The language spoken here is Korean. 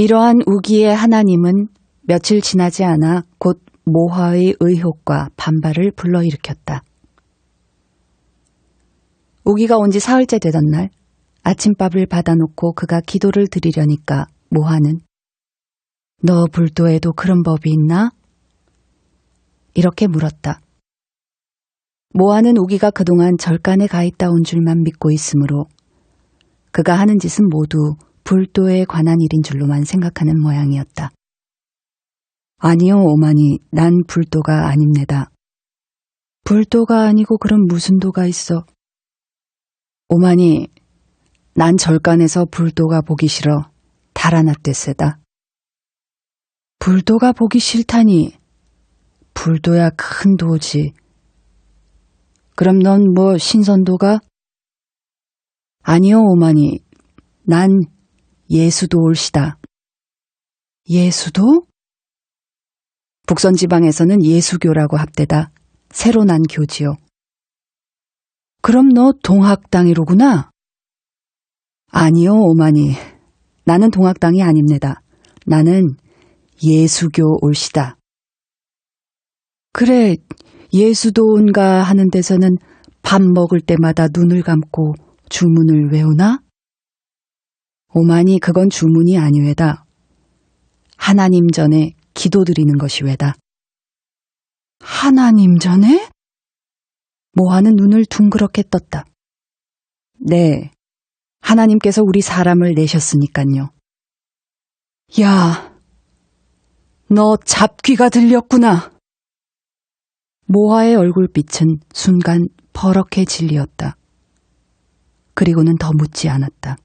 이러한 우기의 하나님은 며칠 지나지 않아 곧 모화의 의혹과 반발을 불러일으켰다. 우기가 온 지 사흘째 되던 날 아침밥을 받아놓고 그가 기도를 드리려니까 모하는 너 불도에도 그런 법이 있나? 이렇게 물었다. 모하는 우기가 그동안 절간에 가 있다 온 줄만 믿고 있으므로 그가 하는 짓은 모두 불도에 관한 일인 줄로만 생각하는 모양이었다. 아니요, 오마니, 난 불도가 아닙니다. 불도가 아니고 그럼 무슨 도가 있어? 오마니, 난 절간에서 불도가 보기 싫어 달아났댔세다. 불도가 보기 싫다니. 불도야 큰 도지. 그럼 넌 뭐 신선도가? 아니요, 오마니. 난 예수도 올시다. 예수도? 북선 지방에서는 예수교라고 합대다. 새로 난 교지요. 그럼 너 동학당이로구나? 아니요, 오마니. 나는 동학당이 아닙니다. 나는 예수교 올시다. 그래, 예수도 온가 하는 데서는 밥 먹을 때마다 눈을 감고 주문을 외우나? 오마니 그건 주문이 아니외다. 하나님 전에 기도드리는 것이 외다. 하나님 전에? 모하는 눈을 둥그렇게 떴다. 네, 하나님께서 우리 사람을 내셨으니깐요. 야, 너 잡귀가 들렸구나. 모하의 얼굴빛은 순간 버럭해 질리었다. 그리고는 더 묻지 않았다.